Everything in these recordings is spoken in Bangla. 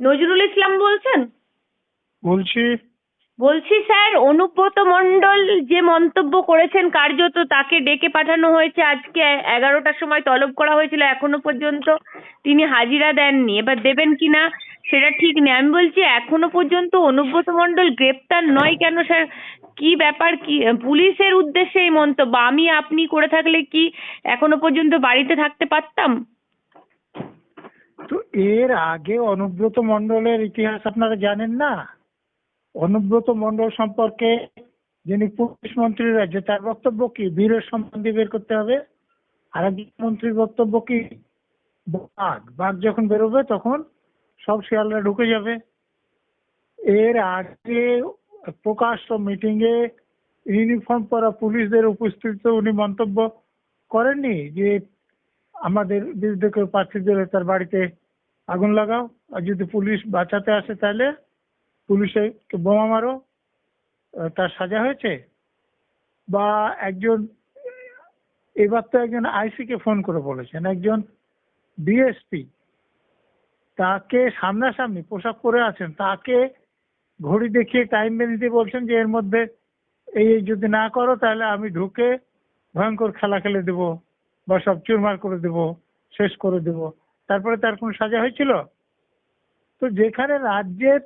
নজরুল ইসলাম বলছেন? বলছি। বলছি স্যার অনুব্রত মন্ডল যে মন্তব্য করেছেন কার্যত তাকে ডেকে পাঠানো হয়েছে। আজকে এগারোটার সময় তলব করা হয়েছিল এখনও পর্যন্ত তিনি হাজিরা দেননি। এবার দেবেন কিনা সেটা ঠিক নেই। আমি বলছি এখনও পর্যন্ত অনুব্রত মণ্ডল গ্রেপ্তার নয় কেন স্যার? কি ব্যাপার? কি পুলিশের উদ্দেশ্যে এই মন্তব্য? আমি আপনি করে থাকলে কি এখনও পর্যন্ত বাড়িতে থাকতে পারতাম? তো এর আগে অনুব্রত মণ্ডলের ইতিহাস আপনারা জানেন না? অনুব্রত মণ্ডল সম্পর্কে যিনি পুলিশ মন্ত্রী রয়েছে, তার বক্তব্য কি? বীরের সম্বন্ধে বের করতে হবে। আর একজন মন্ত্রীর বক্তব্য কি? বাঘ। বাঘ যখন বেরোবে, তখন সব শিয়ালরা ঢুকে যাবে। এর আগে প্রকাশ্য মিটিং এ ইউনিফর্ম পরা পুলিশদের উপস্থিতিতে উনি মন্তব্য করেননি যে আমাদের বিরুদ্ধে কেউ দিলে তার বাড়িতে আগুন লাগাও, আর যদি পুলিশ বাঁচাতে আসে তাহলে পুলিশে বোমা মারো তার সাজা হয়েছে? বা একজন, এবার তো একজন আইসি কে ফোন করে বলেছেন, একজন ডিএসপি, তাকে সামনাসামনি পোশাক পরে আছেন, তাকে ঘড়ি দেখিয়ে টাইম বেঁধে দিয়ে বলছেন যে এর মধ্যে এই যদি না করো তাহলে আমি ঢুকে ভয়ঙ্কর খেলা খেলে দেব। বা সব চুরমার করে দেব, শেষ করে দেব। তারপরে তার কোনো সাজা হয়েছিল? তো যেখানে রাজ্যের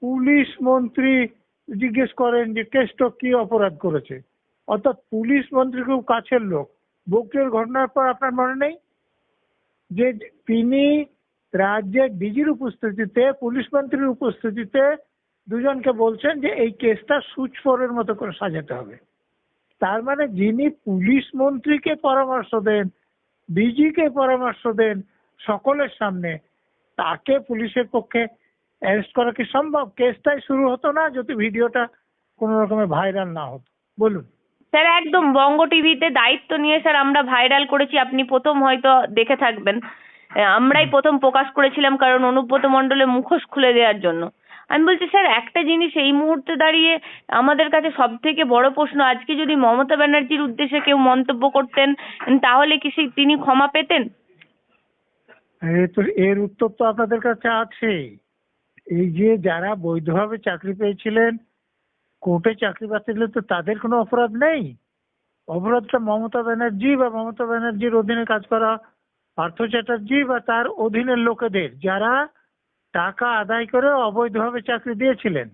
পুলিশ মন্ত্রী জিজ্ঞেস করেন যে, কেষ্ট কি অপরাধ করেছে? অর্থাৎ পুলিশ মন্ত্রী খুব কাছের লোক। বকরির ঘটনার পর আপনার মনে নেই? যে তিনি রাজ্যের ডিজির উপস্থিতিতে, পুলিশ মন্ত্রীর উপস্থিতিতে দুজনকে বলছেন যে, এই কেসটা সুচ ফোরের মতো করে সাজাতে হবে। তার মানে যিনি পুলিশ মন্ত্রীকে পরামর্শ দেন, ডিজিকে পরামর্শ দেন সকলের সামনে, তাকে পুলিশের পক্ষে অ্যারেস্ট করা কি সম্ভব? কেসটাই শুরু হতো না যদি ভিডিওটা কোনো রকমের ভাইরাল না হতো। বলুন। স্যার, একদম বঙ্গ টিভিতে দায়িত্ব নিয়ে স্যার আমরা ভাইরাল করেছি, আপনি প্রথম হয়তো দেখে থাকবেন। আমরাই প্রথম প্রকাশ করেছিলাম কারণ অনুব্রত মণ্ডলের মুখোশ খুলে দেওয়ার জন্য। আমি বলছি, স্যার, একটা জিনিস এই মুহূর্তে দাঁড়িয়ে আমাদের কাছে সব থেকে বড় প্রশ্ন, আজকে যদি মমতা ব্যানার্জির উদ্দেশ্যে কেউ মন্তব্য করতেন, তাহলে কি তিনি ক্ষমা পেতেন? এর উত্তর তো আপনাদের কাছে আছে এই যে যারা বৈধভাবে চাকরি পেয়েছিলেন, কোর্টে চাকরি পাচ্ছিলেন তো তাদের কোনো অপরাধ নেই। অপরাধটা মমতা ব্যানার্জি বা মমতা ব্যানার্জির অধীনে কাজ করা পার্থ চ্যাটার্জি বা তার অধীনের লোকেদের, যারা টাকা আদায় করে অবৈধভাবে চাকরি দিয়েছিলেন।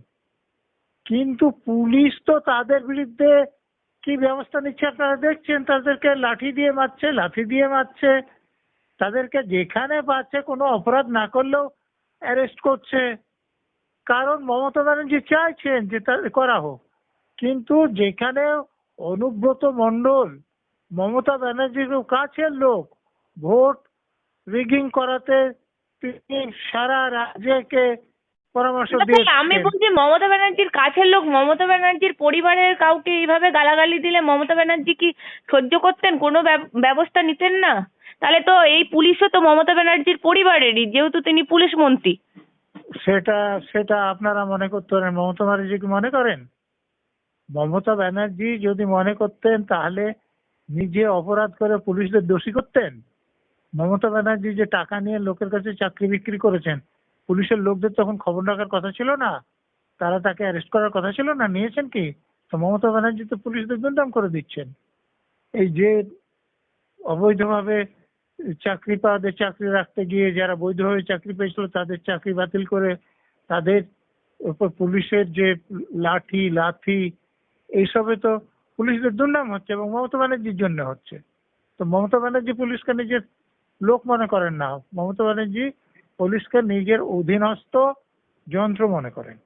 কিন্তু পুলিশ তো তাদের বিরুদ্ধে কি ব্যবস্থা নিচ্ছে আপনারা দেখছেন? তাদেরকে লাঠি দিয়ে মারছে লাঠি দিয়ে মারছে। তাদেরকে যেখানে পাচ্ছে কোনো অপরাধ না করলেও অ্যারেস্ট করছে। কারণ মমতা ব্যানার্জি চাইছেন যে করা হোক। কিন্তু যেখানে অনুব্রত মণ্ডল, মমতা ব্যানার্জির কাছের লোক ভোট রিগিং করাতে তিনি সারা রাজ্যকে পরামর্শ দিয়েছেন। আমি বলছি মমতা ব্যানার্জির কাছের লোক মমতা ব্যানার্জির পরিবারের কাউকে এইভাবে গালাগালি দিলে মমতা ব্যানার্জি কি সহ্য করতেন? কোনো ব্যবস্থা নিতেন না? তাহলে তো এই পুলিশও তো মমতা ব্যানার্জির পরিবারেরই যেহেতু তিনি পুলিশ মন্ত্রী। সেটা সেটা আপনারা মনে করতে পারেন। মমতা ব্যানার্জি কি মনে করেন? মমতা ব্যানার্জি যদি মনে করতেন তাহলে নিজে অপরাধ করে পুলিশদের দোষী করতেন? মমতা ব্যানার্জি যে টাকা নিয়ে লোকের কাছে চাকরি বিক্রি করেছেন, পুলিশের লোকদের তখন খবর রাখার কথা ছিল না? তারা তাকে অ্যারেস্ট করার কথা ছিল না? নিয়েছেন কি? তো মমতা ব্যানার্জি তো পুলিশদের দুর্নাম করে দিচ্ছেন। এই যে অবৈধভাবে চাকরি পাওয়াদের চাকরি রাখতে গিয়ে যারা বৈধভাবে চাকরি পেয়েছিল, তাদের চাকরি বাতিল করে তাদের উপর পুলিশের যে লাঠি, লাথি, এইসবে তো পুলিশদের দুর্নাম হচ্ছে এবং মমতা ব্যানার্জির জন্য হচ্ছে। তো মমতা ব্যানার্জি পুলিশকে নিজের লোক মনে করেন না। মমতা ব্যানার্জি পুলিশকে নিজের অধীনস্থ যন্ত্র মনে করেন।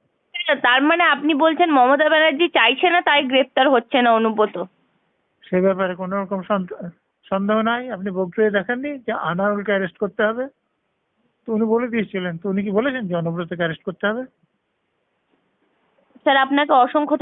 তার মানে আপনি বলছেন মমতা ব্যানার্জি চাইছে না তাই গ্রেপ্তার হচ্ছে না অনুব্রত? সে ব্যাপারে কোনো রকম সন্দেহ নাই। আপনি বক্তব্যে দেখেননি যে আনারুলকে অ্যারেস্ট করতে হবে? তো উনি বলে দিয়েছিলেন। তো উনি কি বলেছেন যে অনুব্রতকে অ্যারেস্ট করতে হবে? স্যার আপনাকে অসংখ্য